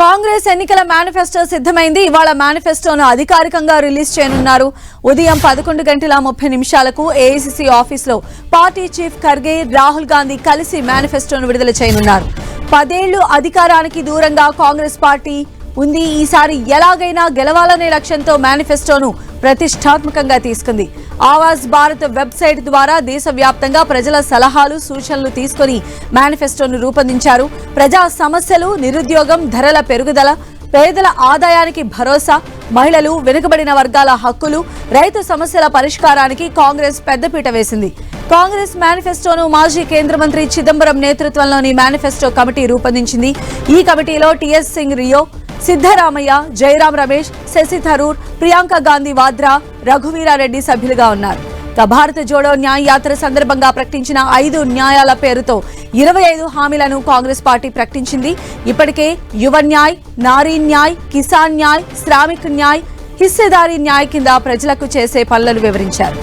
కాంగ్రెస్ ఎన్నికల మేనిఫెస్టో సిద్ధమైంది. ఇవాళ మేనిఫెస్టోను అధికారికంగా రిలీజ్ చేయనున్నారు. ఉదయం పదకొండు గంటల ముప్పై నిమిషాలకు ఏఐసిసి ఆఫీసులో పార్టీ చీఫ్ ఖర్గే రాహుల్ గాంధీ కలిసి మేనిఫెస్టోను విడుదల చేయనున్నారు. పదేళ్ళు అధికారానికి దూరంగా కాంగ్రెస్ పార్టీ ఉంది. ఈసారి ఎలాగైనా గెలవాలనే లక్ష్యంతో మేనిఫెస్టోను ప్రతిష్టాత్మకంగా తీసుకుంది. ఆవాజ్ భారత్ వెబ్సైట్ ద్వారా దేశవ్యాప్తంగా ప్రజల సలహాలు సూచనలు తీసుకొని మేనిఫెస్టోను రూపొందించారు. ప్రజా సమస్యలు నిరుద్యోగం ధరల పెరుగుదల పేదల ఆదాయానికి భరోసా మహిళలు వెనుకబడిన వర్గాల హక్కులు రైతు సమస్యల పరిష్కారానికి కాంగ్రెస్ పెద్దపీట వేసింది. కాంగ్రెస్ మేనిఫెస్టోను మాజీ కేంద్ర మంత్రి చిదంబరం నేతృత్వంలోని మేనిఫెస్టో కమిటీ రూపొందించింది. ఈ కమిటీలో టిఎస్ సింగ్ రియో సిద్ధరామయ్య జయరాం రమేష్ శశి థరూర్ ప్రియాంక గాంధీ వాద్రా రఘువీరారెడ్డి సభ్యులుగా ఉన్నారు. ఇక భారత జోడో న్యాయ యాత్ర సందర్భంగా ప్రకటించిన ఐదు న్యాయాల పేరుతో ఇరవై ఐదు హామీలను కాంగ్రెస్ పార్టీ ప్రకటించింది. ఇప్పటికే యువ న్యాయ్ నారీ న్యాయ్ కిసాన్ న్యాయ్ శ్రామిక్ న్యాయ్ హిస్సేదారీ న్యాయ్ కింద ప్రజలకు చేసే పనులను వివరించారు.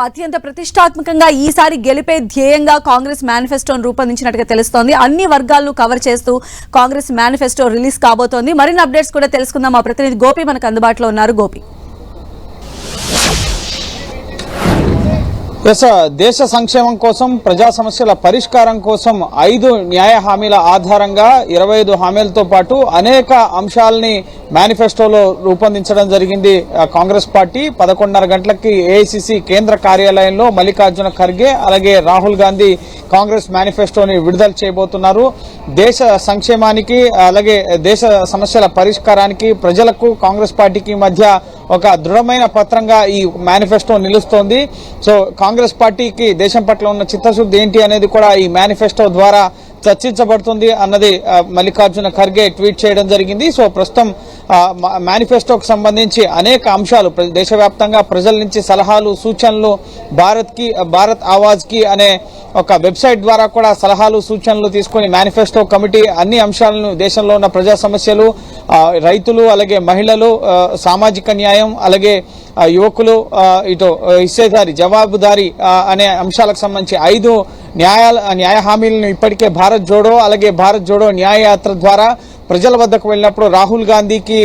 అత్యంత ప్రతిష్టాత్మకంగా ఈసారి గెలిపే ధ్యేయంగా కాంగ్రెస్ మేనిఫెస్టోను రూపొందించినట్టుగా తెలుస్తోంది. అన్ని వర్గాలను కవర్ చేస్తూ కాంగ్రెస్ మేనిఫెస్టో రిలీజ్ కాబోతోంది. మరిన్ని అప్డేట్స్ కూడా తెలుసుకుందాం. మా ప్రతినిధి గోపి మనకు అందుబాటులో ఉన్నారు. గోపి. ఎస్ దేశ సంక్షేమం కోసం ప్రజా సమస్యల పరిష్కారం కోసం ఐదు న్యాయ హామీల ఆధారంగా ఇరవై ఐదు హామీలతో పాటు అనేక అంశాలని మేనిఫెస్టోలో రూపొందించడం జరిగింది. కాంగ్రెస్ పార్టీ పదకొండున్నర గంటలకి ఏఐసిసి కేంద్ర కార్యాలయంలో మల్లికార్జున ఖర్గే అలాగే రాహుల్ గాంధీ కాంగ్రెస్ మేనిఫెస్టోని విడుదల చేయబోతున్నారు. దేశ సంక్షేమానికి అలాగే దేశ సమస్యల పరిష్కారానికి ప్రజలకు కాంగ్రెస్ పార్టీకి మధ్య ఒక దృఢమైన పత్రంగా ఈ మేనిఫెస్టో నిలుస్తోంది. సో కాంగ్రెస్ పార్టీకి దేశం పట్ల ఉన్న చిత్తశుద్ధి ఏంటి అనేది కూడా ఈ మేనిఫెస్టో ద్వారా చర్చించబడుతుంది అన్నది మల్లికార్జున ఖర్గే ట్వీట్ చేయడం జరిగింది. సో ప్రస్తుతం ఆ, మేనిఫెస్టోకు సంబంధించి అనేక అంశాలు ప్ర- దేశవ్యాప్తంగా ప్రజల నుంచి సలహాలు సూచనలు భారత్కి భారత్ ఆవాజ్కి అనే ఒక వెబ్సైట్ ద్వారా కూడా సలహాలు సూచనలు తీసుకొని మేనిఫెస్టో కమిటీ అన్ని అంశాలను దేశంలో ఉన్న ప్రజా సమస్యలు రైతులు అలాగే మహిళలు సామాజిక న్యాయం అలాగే యువకులు ఇటు ఇస్సేదారి జవాబుదారి జవాబుదారీ అనే అంశాలకు సంబంధించి ఐదు న్యాయాల న్యాయ హామీలను ఇప్పటికే భారత్ జోడో అలాగే భారత్ జోడో న్యాయయాత్ర ద్వారా ప్రజల వద్దకు వెళ్ళినప్పుడు రాహుల్ గాంధీకి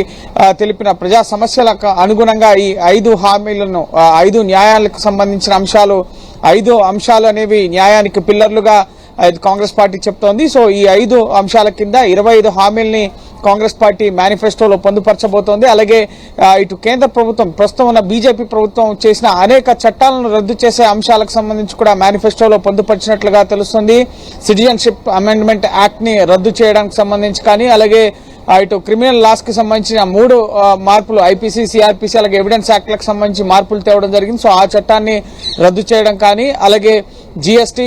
తెలిపిన ప్రజా సమస్యలకు అనుగుణంగా ఈ ఐదు హామీలను ఐదు న్యాయాలకు సంబంధించిన అంశాలు ఐదు అంశాలు అనేవి న్యాయానికి పిల్లర్లుగా కాంగ్రెస్ పార్టీ చెప్తోంది. సో ఈ ఐదు అంశాల కింద ఇరవై ఐదు హామీల్ని కాంగ్రెస్ పార్టీ మేనిఫెస్టోలో పొందుపరచబోతోంది. అలాగే ఇటు కేంద్ర ప్రభుత్వం ప్రస్తుతం ఉన్న బీజేపీ ప్రభుత్వం చేసిన అనేక చట్టాలను రద్దు చేసే అంశాలకు సంబంధించి కూడా మేనిఫెస్టోలో పొందుపరిచినట్లుగా తెలుస్తుంది. సిటిజన్షిప్ అమెండ్మెంట్ యాక్ట్ని రద్దు చేయడానికి సంబంధించి కానీ అలాగే ఇటు క్రిమినల్ లాస్కి సంబంధించిన మూడు మార్పులు ఐపీసీ సిఆర్పీసీ అలాగే ఎవిడెన్స్ యాక్ట్లకు సంబంధించి మార్పులు తేవడం జరిగింది. సో ఆ చట్టాన్ని రద్దు చేయడం కానీ అలాగే జీఎస్టీ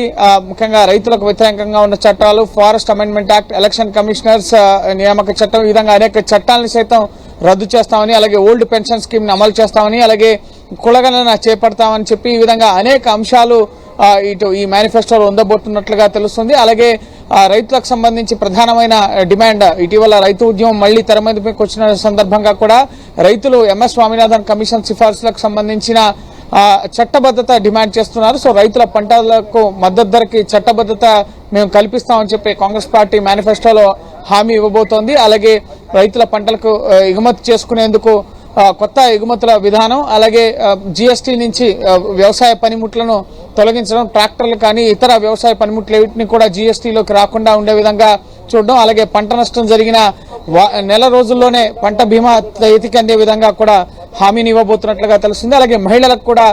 ముఖ్యంగా రైతులకు వ్యతిరేకంగా ఉన్న చట్టాలు forest amendment act election commissioners నియామక చట్టం ఈ విధంగా అనేక చట్టాలను సైతం రద్దు చేస్తామని అలాగే ఓల్డ్ పెన్షన్ స్కీమ్ని అమలు చేస్తామని అలాగే కులగణన చేపడతామని చెప్పి ఈ విధంగా అనేక అంశాలు ఇటు ఈ మేనిఫెస్టోలో ఉండబోతున్నట్లుగా తెలుస్తుంది. అలాగే రైతులకు సంబంధించి ప్రధానమైన డిమాండ్ ఇటీవల రైతు ఉద్యమం మళ్ళీ తెర మీదకి వచ్చిన సందర్భంగా కూడా రైతులు ఎంఎస్ స్వామినాథన్ కమిషన్ సిఫార్సులకు సంబంధించిన చట్టబద్ధత డిమాండ్ చేస్తున్నారు. సో రైతుల పంటలకు మద్దతు ధరకి చట్టబద్ధత మేము కల్పిస్తామని చెప్పి కాంగ్రెస్ పార్టీ మేనిఫెస్టోలో హామీ ఇవ్వబోతోంది. అలాగే రైతుల పంటలకు ఎగుమతి చేసుకునేందుకు కొత్త ఎగుమతుల విధానం అలాగే జిఎస్టీ నుంచి వ్యవసాయ పనిముట్లను తొలగించడం ట్రాక్టర్లు కానీ ఇతర వ్యవసాయ పనిముట్లు కూడా జీఎస్టీలోకి రాకుండా ఉండే విధంగా చూడడం అలాగే పంట నష్టం జరిగిన నెల రోజుల్లోనే పంట బీమా చేతికి అందే విధంగా కూడా హామీని ఇవ్వబోతున్నట్లుగా తెలుస్తుంది. అలాగే మహిళలకు కూడా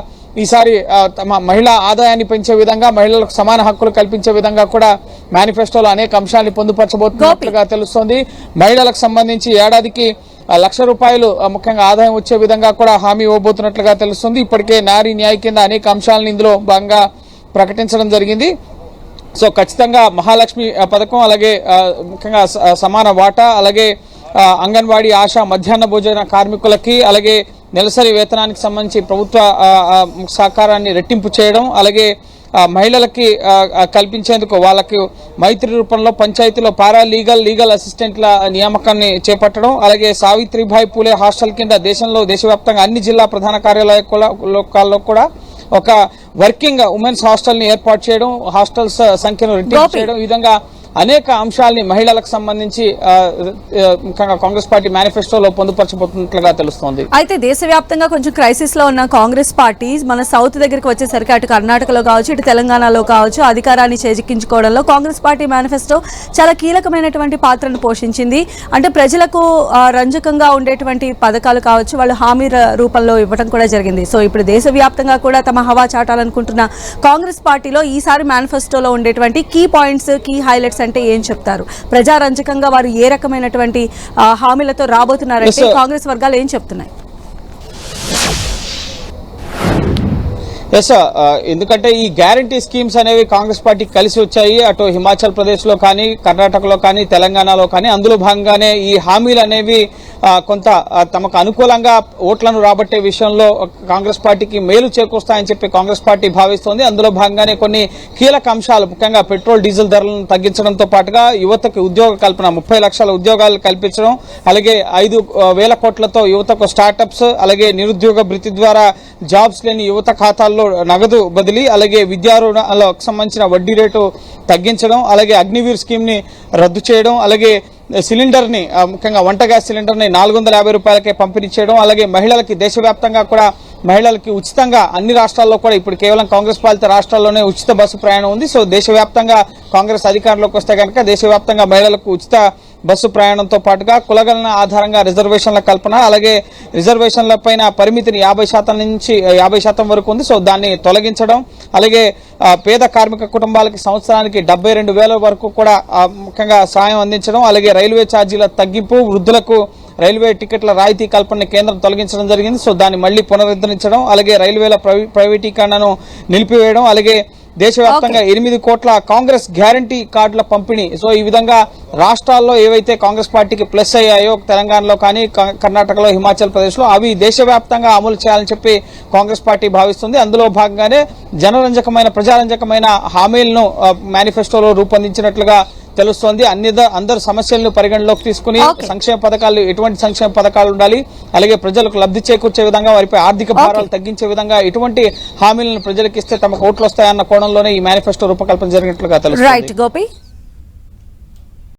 ఈసారి తమ మహిళా ఆదాయాన్ని పెంచే విధంగా మహిళలకు సమాన హక్కులు కల్పించే విధంగా కూడా మేనిఫెస్టోలో అనేక అంశాలను పొందుపరచబోతున్నట్లుగా తెలుస్తోంది. మహిళలకు సంబంధించి ఏడాదికి లక్ష రూపాయలు ముఖ్యంగా ఆదాయం వచ్చే విధంగా కూడా హామీ ఇవ్వబోతున్నట్లుగా తెలుస్తుంది. ఇప్పటికే నారీ న్యాయ కింద అనేక అంశాలను ఇందులో భాగంగా ప్రకటించడం జరిగింది. సో ఖచ్చితంగా మహాలక్ష్మి పథకం అలాగే ముఖ్యంగా స- సమాన వాటా అలాగే అంగన్వాడీ ఆశ మధ్యాహ్న భోజన కార్మికులకి అలాగే నెలసరి వేతనానికి సంబంధించి ప్రభుత్వ సహకారాన్ని రెట్టింపు చేయడం అలాగే మహిళలకి కల్పించేందుకు వాళ్ళకి మైత్రి రూపంలో పంచాయతీలో పారా లీగల్ లీగల్ అసిస్టెంట్ల నియామకాన్ని చేపట్టడం అలాగే సావిత్రిబాయి పూలే హాస్టల్ కింద దేశంలో దేశవ్యాప్తంగా అన్ని జిల్లా ప్రధాన కార్యాలయాల్లో కూడా ఒక వర్కింగ్ ఉమెన్స్ హాస్టల్ని ఏర్పాటు చేయడం హాస్టల్స్ సంఖ్యను రెట్టింపు. చేయడం ఈ విధంగా అనేక అంశాలని మహిళలకు సంబంధించి కాంగ్రెస్ పార్టీ మేనిఫెస్టోలో పొందుపరచబోతున్నట్లుగా తెలుస్తోంది. అయితే దేశవ్యాప్తంగా కొంచెం క్రైసిస్లో ఉన్న కాంగ్రెస్ పార్టీ మన సౌత్ దగ్గరికి వచ్చేసరికి అటు కర్ణాటకలో కావచ్చు ఇటు తెలంగాణలో కావచ్చు అధికారాన్ని చేజిక్కించుకోవడంలో కాంగ్రెస్ పార్టీ మేనిఫెస్టో చాలా కీలకమైనటువంటి పాత్రను పోషించింది. అంటే ప్రజలకు రంజకంగా ఉండేటువంటి పథకాలు కావచ్చు వాళ్ళు హామీ రూపంలో ఇవ్వడం కూడా జరిగింది. సో ఇప్పుడు దేశవ్యాప్తంగా కూడా తమ హవా చాటాలనుకుంటున్న కాంగ్రెస్ పార్టీలో ఈసారి మేనిఫెస్టోలో ఉండేటువంటి కీ పాయింట్స్ కీ హైలైట్స్ అంటే ఏం చెప్తారు? ప్రజారంజకంగా వారు ఏ రకమైనటువంటి హామీలతో రాబోతున్నారంటే. కాంగ్రెస్ వర్గాలు ఏం చెప్తున్నాయి? ఎస్ ఎందుకంటే ఈ గ్యారంటీ స్కీమ్స్ అనేవి కాంగ్రెస్ పార్టీకి కలిసి వచ్చాయి. అటు హిమాచల్ ప్రదేశ్లో కానీ కర్ణాటకలో కానీ తెలంగాణలో కానీ అందులో భాగంగానే ఈ హామీలు అనేవి కొంత తమకు అనుకూలంగా ఓట్లను రాబట్టే విషయంలో కాంగ్రెస్ పార్టీకి మేలు చేకూరుస్తాయని చెప్పి కాంగ్రెస్ పార్టీ భావిస్తోంది. అందులో భాగంగానే కొన్ని కీలక అంశాలు ముఖ్యంగా పెట్రోల్ డీజిల్ ధరలను తగ్గించడంతో పాటుగా యువతకు ఉద్యోగ కల్పన ముప్పై లక్షల ఉద్యోగాలు కల్పించడం అలాగే ఐదు వేల కోట్లతో యువతకు స్టార్టప్స్ అలాగే నిరుద్యోగ భృతి ద్వారా జాబ్స్ లేని యువత ఖాతాల్లో నగదు బదిలీ అలాగే విద్యా రుణాలకు సంబంధించిన వడ్డీ రేటు తగ్గించడం అలాగే అగ్నివీర్ స్కీమ్ని రద్దు చేయడం అలాగే సిలిండర్ని ముఖ్యంగా వంట గ్యాస్ సిలిండర్ని నాలుగు వందల యాభై రూపాయలకే పంపిణీ చేయడం అలాగే మహిళలకి దేశవ్యాప్తంగా కూడా మహిళలకి ఉచితంగా అన్ని రాష్ట్రాల్లో కూడా ఇప్పుడు కేవలం కాంగ్రెస్ పాలిత రాష్ట్రాల్లోనే ఉచిత బస్సు ప్రయాణం ఉంది. సో దేశవ్యాప్తంగా కాంగ్రెస్ అధికారంలోకి వస్తే కనుక దేశవ్యాప్తంగా మహిళలకు ఉచిత బస్సు ప్రయాణంతో పాటుగా కులగలన ఆధారంగా రిజర్వేషన్ల కల్పన అలాగే రిజర్వేషన్ల పైన పరిమితిని యాభై శాతం నుంచి యాభై శాతం వరకు ఉంది. సో దాన్ని తొలగించడం అలాగే పేద కార్మిక కుటుంబాలకి సంవత్సరానికి డెబ్బై రెండు వేల వరకు కూడా ముఖ్యంగా సాయం అందించడం అలాగే రైల్వే ఛార్జీల తగ్గింపు వృద్ధులకు రైల్వే టికెట్ల రాయితీ కల్పన కేంద్రం తొలగించడం జరిగింది. సో దాన్ని మళ్ళీ పునరుద్ధరించడం అలాగే రైల్వేల ప్రైవేటీకరణను నిలిపివేయడం అలాగే దేశవ్యాప్తంగా ఎనిమిది కోట్ల కాంగ్రెస్ గ్యారంటీ కార్డుల పంపిణీ. సో ఈ విధంగా రాష్ట్రాల్లో ఏవైతే కాంగ్రెస్ పార్టీకి ప్లస్ అయ్యాయో తెలంగాణలో కానీ కర్ణాటకలో హిమాచల్ ప్రదేశ్లో అవి దేశవ్యాప్తంగా అమలు చేయాలని చెప్పి కాంగ్రెస్ పార్టీ భావిస్తుంది. అందులో భాగంగానే జనరంజకమైన ప్రజారంజకమైన హామీలను మేనిఫెస్టోలో రూపొందించినట్లుగా తెలుస్తోంది. అన్ని అందరు సమస్యలను పరిగణలోకి తీసుకుని. సంక్షేమ పథకాలు ఎటువంటి సంక్షేమ పథకాలు ఉండాలి. అలాగే ప్రజలకు లబ్ధి చేకూర్చే విధంగా వారిపై ఆర్థిక భారాలు తగ్గించే విధంగా ఎటువంటి హామీలను ప్రజలకు ఇస్తే తమకు ఓట్లు వస్తాయన్న కోణంలోనే ఈ మేనిఫెస్టో రూపకల్పన జరిగినట్లుగా గోపి.